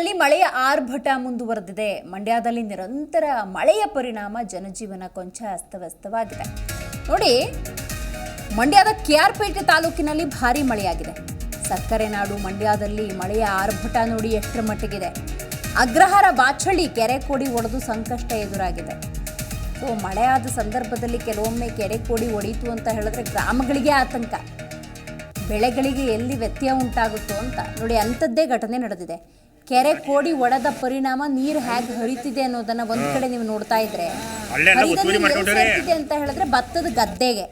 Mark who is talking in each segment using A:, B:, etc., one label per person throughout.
A: ತಾಲೂಕಿನಲ್ಲಿ ಮಳೆಯ ಆರ್ಭಟ ಮುಂದುವರೆದಿದೆ. ಮಂಡ್ಯದಲ್ಲಿ ನಿರಂತರ ಮಳೆಯ ಪರಿಣಾಮ ಜನಜೀವನ ಕೊಂಚ ಅಸ್ತವ್ಯಸ್ತವಾಗಿದೆ. ನೋಡಿ, ಮಂಡ್ಯದ ಕೆಆರ್ಪೇಟೆ ತಾಲೂಕಿನಲ್ಲಿ ಭಾರಿ ಮಳೆಯಾಗಿದೆ. ಸಕ್ಕರೆ ನಾಡು ಮಂಡ್ಯದಲ್ಲಿ ಮಳೆಯ ಆರ್ಭಟ ನೋಡಿ ಎಷ್ಟರ ಮಟ್ಟಿಗಿದೆ. ಅಗ್ರಹಾರ ಬಾಚಳ್ಳಿ ಕೆರೆ ಕೋಡಿ ಒಡೆದು ಸಂಕಷ್ಟ ಎದುರಾಗಿದೆ. ಸೊ, ಮಳೆ ಆದ ಸಂದರ್ಭದಲ್ಲಿ ಕೆಲವೊಮ್ಮೆ ಕೆರೆ ಕೋಡಿ ಒಡೀತು ಅಂತ ಹೇಳಿದ್ರೆ ಗ್ರಾಮಗಳಿಗೆ ಆತಂಕ. ಬೆಳೆಗಳಿಗೆ ಎಲ್ಲಿ ವ್ಯತ್ಯಯ ಉಂಟಾಗುತ್ತೋ ಅಂತ ನೋಡಿ ಅಂಥದ್ದೇ ಘಟನೆ ನಡೆದಿದೆ. ಕೆರೆ ಕೋಡಿ ಒಡೆದ ಪರಿಣಾಮ ನೀರು ಹೇಗೆ ಹರಿತಿದೆ ಅನ್ನೋದನ್ನ ಒಂದ್ ಕಡೆ ನೀವು ನೋಡ್ತಾ ಇದ್ರೆ.
B: ಅಲ್ಲೆಲ್ಲ
A: ಹರಿದ
B: ಒತ್ತುವರಿ
A: ನೀರು ಎಲ್ಲಿ ಸೇರ್ತಿದೆ ಅಂತ ಹೇಳಿದ್ರೆ ಭತ್ತದ ಗದ್ದೆಗೆ.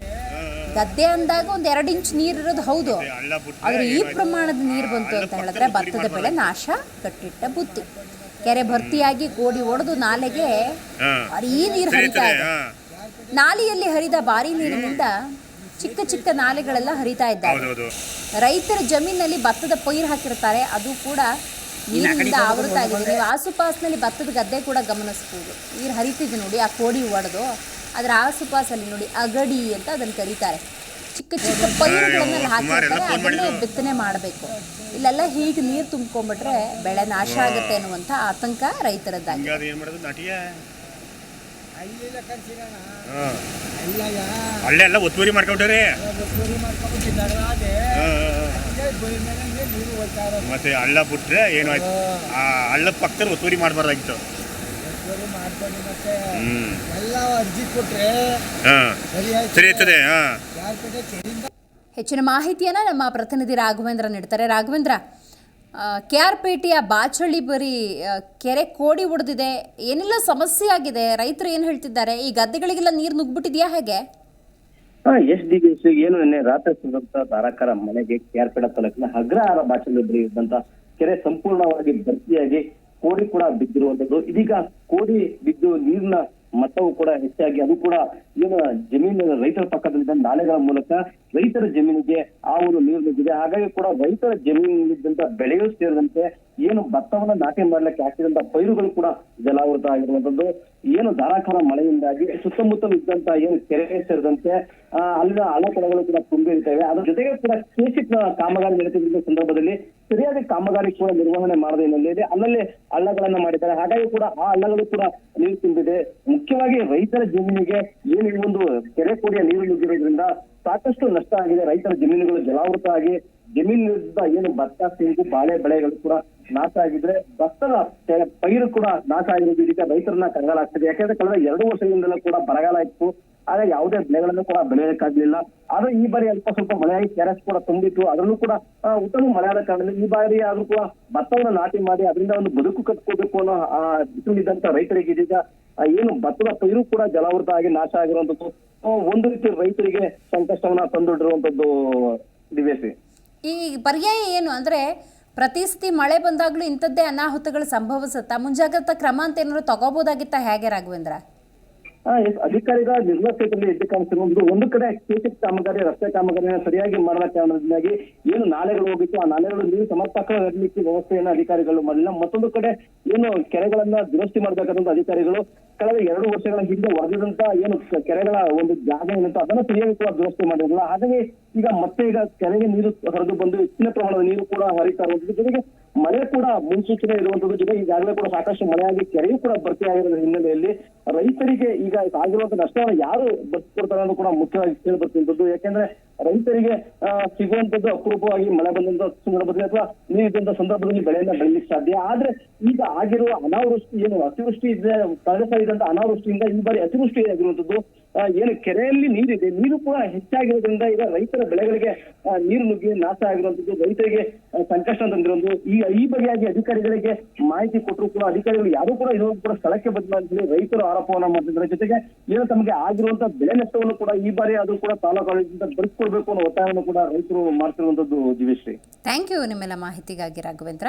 A: ಗದ್ದೆ ಅಂದಾಗ ಒಂದ್ ಎರಡು ಇಂಚ್ ನೀರು ಇರೋದು ಹೌದು. ಆದ್ರೆ ಈ ಪ್ರಮಾಣದ ನೀರು ಬಂತು ಅಂತ ಹೇಳಿದ್ರೆ ಭತ್ತದ ಬೆಳೆ ನಾಶ ಕಟ್ಟಿಟ್ಟ ಬುತ್ತಿ. ಕೆರೆ ಭರ್ತಿಯಾಗಿ ಕೋಡಿ ಒಡೆದು ನಾಲೆಗೆ. ಭಾರೀ ನೀರು ಹರಿತಾ ಇದೆ. ನಾಲಿಯಲ್ಲಿ ಹರಿದ ಭಾರಿ ನೀರಿನಿಂದ ಚಿಕ್ಕ ಚಿಕ್ಕ ನಾಲೆಗಳೆಲ್ಲ ಹರಿತಾ ಇದ್ದಾವೆ. ರೈತರ ಜಮೀನಲ್ಲಿ ಭತ್ತದ ಪೈರು ಹಾಕಿರ್ತಾರೆ ಅದು ಕೂಡ ನೀರಿನಿಂದ ಆವೃತ ಆಗಿದೆ. ನೀವು ಆಸುಪಾಸಿನಲ್ಲಿ ಭತ್ತದ ಗದ್ದೆ ಕೂಡ ಗಮನಿಸ್ಬೋದು. ನೀರು ಹರಿತಿದೆ ನೋಡಿ ಆ ಕೋಡಿ ಒಡೆದು ಅದರ ಆಸುಪಾಸಲ್ಲಿ ನೋಡಿ ಅಗಡಿ ಅಂತ ಅದನ್ನು ಕರೀತಾರೆ. ಚಿಕ್ಕ ಚಿಕ್ಕ ಪೈರುಗಳನ್ನೆಲ್ಲ ಹಾಕಿರ್ತಾರೆ ಅದನ್ನು ಬಿತ್ತನೆ ಮಾಡಬೇಕು. ಇಲ್ಲೆಲ್ಲ ಹೀಗೆ ನೀರು ತುಂಬ್ಕೊಂಡ್ಬಿಟ್ರೆ ಬೆಳೆ ನಾಶ ಆಗುತ್ತೆ ಅನ್ನುವಂಥ ಆತಂಕ ರೈತರದ್ದಾಗಿದೆ.
B: ಹಿಂಗಾದ್ರೆ ಏನ್ ಮಾಡೋದು? ನಾಟಿಯ?
C: ಅಲ್ಲಿಲ್ಲ
B: ಒತ್ತುವರಿ ಮಾಡ್ಕೊಂಡವ್ರೆ. ಮತ್ತೆ ಹಳ್ಳ ಬಿಟ್ರೆ ಆಯ್ತು? ಆ ಹಳ್ಳದ ಪಕ್ಕದಲ್ಲಿ ಒತ್ತುವರಿ ಮಾಡಬಾರ್ದಾಗಿತ್ತು.
A: ಹೆಚ್ಚಿನ ಮಾಹಿತಿಯನ್ನ ನಮ್ಮ ಪ್ರತಿನಿಧಿ ರಾಘವೇಂದ್ರ ನೀಡ್ತಾರೆ. ರಾಘವೇಂದ್ರ ಕೆ ಆರ್ ಪೇಟೆಯ ಬಾಚಳ್ಳಿ ಬರಿ ಕೆರೆ ಕೋಡಿ ಉಡ್ದಿದೆ. ಏನೆಲ್ಲ ಸಮಸ್ಯೆ ಆಗಿದೆ? ರೈತರು ಏನು ಹೇಳ್ತಿದ್ದಾರೆ? ಈ ಗದ್ದೆಗಳಿಗೆಲ್ಲ ನೀರು ನುಗ್ಬಿಟ್ಟಿದೆಯಾ ಹೇಗೆ?
D: ಹಾ ಎಸ್ ಡಿ ಎಸ್ ಏನು ನಿನ್ನೆ ರಾತ್ರಿ ಸುರಿದಂತ ಧಾರಾಕಾರ ಮಳೆಗೆ ಕೆಆರ್ಪೇಡ ತಾಲೂಕಿನ ಅಗ್ರಹಾರ ಬಾಚಲ್ಲಿ ಇದ್ದಂತ ಕೆರೆ ಸಂಪೂರ್ಣವಾಗಿ ಭರ್ತಿಯಾಗಿ ಕೋಡಿ ಕೂಡ ಬಿದ್ದಿರುವಂತದ್ದು. ಇದೀಗ ಕೋಡಿ ಬಿದ್ದು ನೀರಿನ ಮಟ್ಟವು ಕೂಡ ಹೆಚ್ಚಾಗಿ, ಅದು ಕೂಡ ಏನು ಜಮೀನಿನ ರೈತರ ಪಕ್ಕದಲ್ಲಿದ್ದ ನಾಲೆಗಳ ಮೂಲಕ ರೈತರ ಜಮೀನಿಗೆ ಆ ಒಂದು ನೀರು ನುಗ್ಗಿದೆ ಹಾಗಾಗಿ ಕೂಡ ರೈತರ ಜಮೀನಿದ್ದಂತ ಬೆಳೆಯೂ ಸೇರಿದಂತೆ ಏನು ಭತ್ತವನ್ನ ನಾಟಿ ಮಾಡ್ಲಿಕ್ಕೆ ಹಾಕಿದಂತ ಪೈರುಗಳು ಕೂಡ ಜಲಾವೃತ ಆಗಿರುವಂತದ್ದು. ಏನು ಧಾರಾಕಾರ ಮಳೆಯಿಂದಾಗಿ ಸುತ್ತಮುತ್ತಲು ಇದ್ದಂತ ಏನು ಕೆರೆ ಸೇರಿದಂತೆ ಅಲ್ಲಿನ ಹಳ್ಳಕೊಳಗಳು ಕೂಡ ತುಂಬಿರ್ತವೆ ಅದ್ರ ಜೊತೆಗೆ ಕೂಡ ಕೇಸಿಕ್ ಕಾಮಗಾರಿ ನಡೆಸಿದ ಸಂದರ್ಭದಲ್ಲಿ ಸರಿಯಾದ ಕಾಮಗಾರಿ ಕೂಡ ನಿರ್ವಹಣೆ ಮಾಡದ ಇದೆ. ಅಲ್ಲಲ್ಲಿ ಹಳ್ಳಗಳನ್ನ ಮಾಡಿದ್ದಾರೆ. ಹಾಗಾಗಿ ಕೂಡ ಆ ಹಳ್ಳಗಳು ಕೂಡ ನೀರು ತುಂಬಿದೆ. ಮುಖ್ಯವಾಗಿ ರೈತರ ಜಮೀನಿಗೆ ಏನು ಈ ಒಂದು ಕೆರೆ ಕೂಡಿಯ ನೀರು ನುಗ್ಗಿರೋದ್ರಿಂದ ಸಾಕಷ್ಟು ನಷ್ಟ ಆಗಿದೆ. ರೈತರ ಜಮೀನುಗಳು ಜಲಾವೃತ ಆಗಿ ಜಮೀನಿನಿಂದ ಏನು ಭತ್ತ ತಿಂದು ಬಾಳೆ ಬೆಳೆಗಳು ಕೂಡ ನಾಶ ಆಗಿದ್ರೆ ಭತ್ತದ ಪೈರು ಕೂಡ ನಾಶ ಆಗಿರೋದು ಇದಕ್ಕೆ ರೈತರನ್ನ ಕಂಗಾಲಾಗ್ತದೆ ಯಾಕಂದ್ರೆ ಕಳೆದ ಎರಡು ವರ್ಷದಿಂದಲೂ ಕೂಡ ಬರಗಾಲ ಇತ್ತು. ಆದ್ರೆ ಯಾವುದೇ ಬೆಳೆಗಳನ್ನು ಕೂಡ ಬೆಳೆಯಕ್ಕಾಗ್ಲಿಲ್ಲ. ಆದ್ರೆ ಈ ಬಾರಿ ಅಲ್ಪ ಸ್ವಲ್ಪ ಮಳೆಯಾಗಿ ಕೆರೆಸ್ ಕೂಡ ತುಂಬಿತ್ತು. ಅದರಲ್ಲೂ ಕೂಡ ಉತ್ತಮ ಮಳೆಯಾದ ಕಾರಣ ಈ ಬಾರಿ ಆದ್ರೂ ಕೂಡ ಭತ್ತವನ್ನು ನಾಟಿ ಮಾಡಿ ಅದರಿಂದ ಒಂದು ಬದುಕು ಕಟ್ಕೋಬೇಕು ಅನ್ನೋ, ಆ ಇದ್ದಂತ ರೈತರಿಗೆ ಇದೀಗ ಏನು ಭತ್ತದ ಪೈರು ಕೂಡ ಜಲಾವೃತ ಆಗಿ ನಾಶ ಆಗಿರುವಂತದ್ದು ಒಂದು ರೀತಿ ರೈತರಿಗೆ ಸಂಕಷ್ಟವನ್ನ ತಂದೊಡ್ಡಿರುವಂತದ್ದು ದಿವೇಶಿ
A: ಈ ಪರ್ಯಾಯ ಏನು ಅಂದರೆ ಪ್ರತಿ ಸತಿ ಮಳೆ ಬಂದಾಗಲೂ ಇಂಥದ್ದೇ ಅನಾಹುತಗಳು ಸಂಭವಿಸುತ್ತಾ ಮುಂಜಾಗ್ರತಾ ಕ್ರಮ ಅಂತ ಏನಾದ್ರು ತಗೋಬೋದಾಗಿತ್ತಾ ಹೇಗೆ ರಾಘವೇಂದ್ರ
D: ಆ, ಎಸ್, ಅಧಿಕಾರಿಗಳ ನಿರ್ಲಕ್ಷ್ಯದಲ್ಲಿ ಎದ್ದು ಕಾಣಿಸಿರುವುದು ಒಂದು ಕಡೆ ಕೇಸಿಕ್ ಕಾಮಗಾರಿ, ರಸ್ತೆ ಕಾಮಗಾರಿಯನ್ನು ಸರಿಯಾಗಿ ಮಾಡದ ಕಾರಣದಿಂದಾಗಿ ಏನು ನಾಲೆಗಳು ಹೋಗಿತ್ತು. ಆ ನಾಲೆಗಳು ನೀರು ಸಮರ್ಪಕ ಹರಿಲಿಕ್ಕೆ ವ್ಯವಸ್ಥೆಯನ್ನು ಅಧಿಕಾರಿಗಳು ಮಾಡಿಲ್ಲ. ಮತ್ತೊಂದು ಕಡೆ ಏನು ಕೆರೆಗಳನ್ನ ದುರಸ್ತಿ ಮಾಡಬೇಕಾದಂತ ಅಧಿಕಾರಿಗಳು ಕಳೆದ ಎರಡು ವರ್ಷಗಳ ಹಿಂದೆ ಹೊರಗಿದಂತ ಏನು ಕೆರೆಗಳ ಒಂದು ಜಾಗ ಏನಂತ ಅದನ್ನ ಸರಿಯಾಗಿ ಕೂಡ ದುರಸ್ತಿ ಮಾಡಿರಲಿಲ್ಲ. ಹಾಗಾಗಿ ಈಗ ಮತ್ತೆ ಈಗ ಕೆರೆಗೆ ನೀರು ಹರಿದು ಬಂದು ಹೆಚ್ಚಿನ ಪ್ರಮಾಣದ ನೀರು ಕೂಡ ಹರಿತಾ ಇರುವಂತದ್ದು. ಜೊತೆಗೆ ಮಳೆ ಕೂಡ ಮುನ್ಸೂಚನೆ ಇರುವಂತದ್ದು. ಜೊತೆಗೆ ಈಗಾಗಲೇ ಕೂಡ ಸಾಕಷ್ಟು ಮಳೆಯಾಗಿ ಕೆರೆಯೂ ಕೂಡ ಭರ್ತಿ ಆಗಿರೋ ಹಿನ್ನೆಲೆಯಲ್ಲಿ ರೈತರಿಗೆ ಈಗ ಆಗಿರುವಂತ ನಷ್ಟವನ್ನು ಯಾರು ಬರ್ಕೊಡ್ತಾರೆ ಅನ್ನೋದು ಕೂಡ ಮುಖ್ಯವಾಗಿ ಕೇಳಿ ಯಾಕೆಂದ್ರೆ ರೈತರಿಗೆ ಸಿಗುವಂತದ್ದು ಅಪರೂಪವಾಗಿ ಮಳೆ ಬಂದಂತ ಸಂದರ್ಭದಲ್ಲಿ ಅಥವಾ ನೀರಿದ್ದಂತ ಸಂದರ್ಭದಲ್ಲಿ ಬೆಳೆಯನ್ನ ಬೆಳಿಲಿಕ್ಕೆ ಸಾಧ್ಯ. ಆದ್ರೆ ಈಗ ಆಗಿರುವ ಅನಾವೃಷ್ಟಿ ಏನು ಅತಿವೃಷ್ಟಿ ಇದೆ ಕಳೆದ ಸಾಲ ಇದ್ದಂತ ಅನಾವೃಷ್ಟಿಯಿಂದ ಈ ಬಾರಿ ಅತಿವೃಷ್ಟಿ ಆಗಿರುವಂತದ್ದು ಏನು ಕೆರೆಯಲ್ಲಿ ನೀರಿದೆ. ನೀರು ಕೂಡ ಹೆಚ್ಚಾಗಿರೋದ್ರಿಂದ ಈಗ ರೈತರ ಬೆಳೆಗಳಿಗೆ ನೀರು ನುಗ್ಗಿ ನಾಶ ಆಗಿರುವಂತದ್ದು ರೈತರಿಗೆ ಸಂಕಷ್ಟ ತಂದಿರೋದು ಈ ಈ ಬಗೆಯಾಗಿ ಅಧಿಕಾರಿಗಳಿಗೆ ಮಾಹಿತಿ ಕೊಟ್ಟರು ಕೂಡ ಅಧಿಕಾರಿಗಳು ಯಾರು ಕೂಡ ಇನ್ನೂ ಕೂಡ ಸ್ಥಳಕ್ಕೆ ಬದಲಾಗಿ ರೈತರು ಆರೋಪವನ್ನ ಮಾಡ್ತಿದ್ದಾರೆ. ಜೊತೆಗೆ ಏನು ತಮಗೆ ಆಗಿರುವಂತ ಬೆಳೆ ನಷ್ಟವನ್ನು ಕೂಡ ಈ ಬಾರಿ ಅದು ಕೂಡ ತಾಲೂಕು ಆಡಳಿತದಿಂದ ಅನ್ನೋ ಒತ್ತಾಯವನ್ನು ಕೂಡ ರೈತರು ಮಾಡ್ತಿರುವಂತದ್ದು ದಿವೇಶ್ರೀ
A: ಥ್ಯಾಂಕ್ ಯು ನಿಮ್ಮೆಲ್ಲ ಮಾಹಿತಿಗಾಗಿ ರಾಘವೇಂದ್ರ.